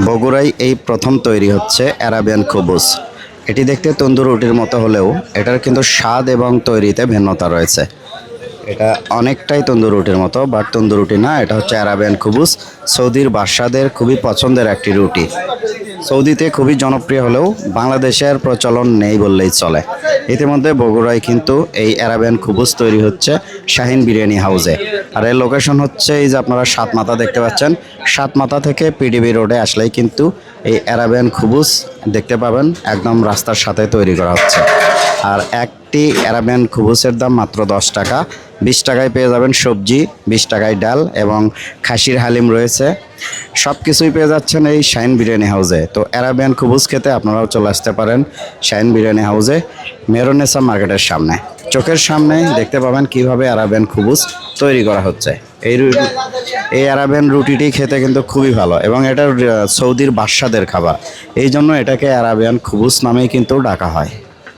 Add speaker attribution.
Speaker 1: বগুড়ায় এই প্রথম তৈরি হচ্ছে অ্যারাবিয়ান খুবুস। এটি দেখতে তন্দুর রুটির মতো হলেও এটার কিন্তু স্বাদ এবং তৈরিতে ভিন্নতা রয়েছে। এটা অনেকটাই তন্দুর রুটির মতো বাট তন্দুর রুটি না, এটা হচ্ছে অ্যারাবিয়ান খুবুস সৌদির বাদশাদের খুবই পছন্দের একটি রুটি। সৌদিতে খুবই জনপ্রিয় হলেও বাংলাদেশের প্রচলন নেই বললেই চলে। ইতিমধ্যে বগুড়ায় কিন্তু এই অ্যারাবিয়ান খুবুস তৈরি হচ্ছে শাহিন বিরিয়ানি হাউসে। আর এর লোকেশন হচ্ছে এই যে আপনারা সাত মাথা দেখতে পাচ্ছেন। সাত মাথা থেকে পিডিবি রোডে আসলেই কিন্তু এই অ্যারাবিয়ান খুবুস দেখতে পাবেন, একদম রাস্তার সাথে তৈরি করা হচ্ছে। আর একটি অ্যারাবিয়ান খুবুসের দাম মাত্র দশ টাকা। বিশ টাকায় পেয়ে যাবেন সবজি, বিশ টাকায় ডাল এবং খাসির হালিম রয়েছে। সব কিছুই পেয়ে যাচ্ছেন এই শাইন বিরিয়ানি হাউসে তো অ্যারাবিয়ান খুবুস খেতে আপনারাও চলে আসতে পারেন শাইন বিরিয়ানি হাউসে মেরনেসা মার্কেটের সামনে। চোখের সামনে দেখতে পাবেন কীভাবে অ্যারাবিয়ান খুবুস তৈরি করা হচ্ছে। এই রুটি, এই অ্যারাবিয়ান রুটিটি খেতে কিন্তু খুবই ভালো এবং এটা সৌদির বাদশাদের খাবার। এই জন্য এটাকে অ্যারাবিয়ান খুবুস নামেই কিন্তু ডাকা হয়।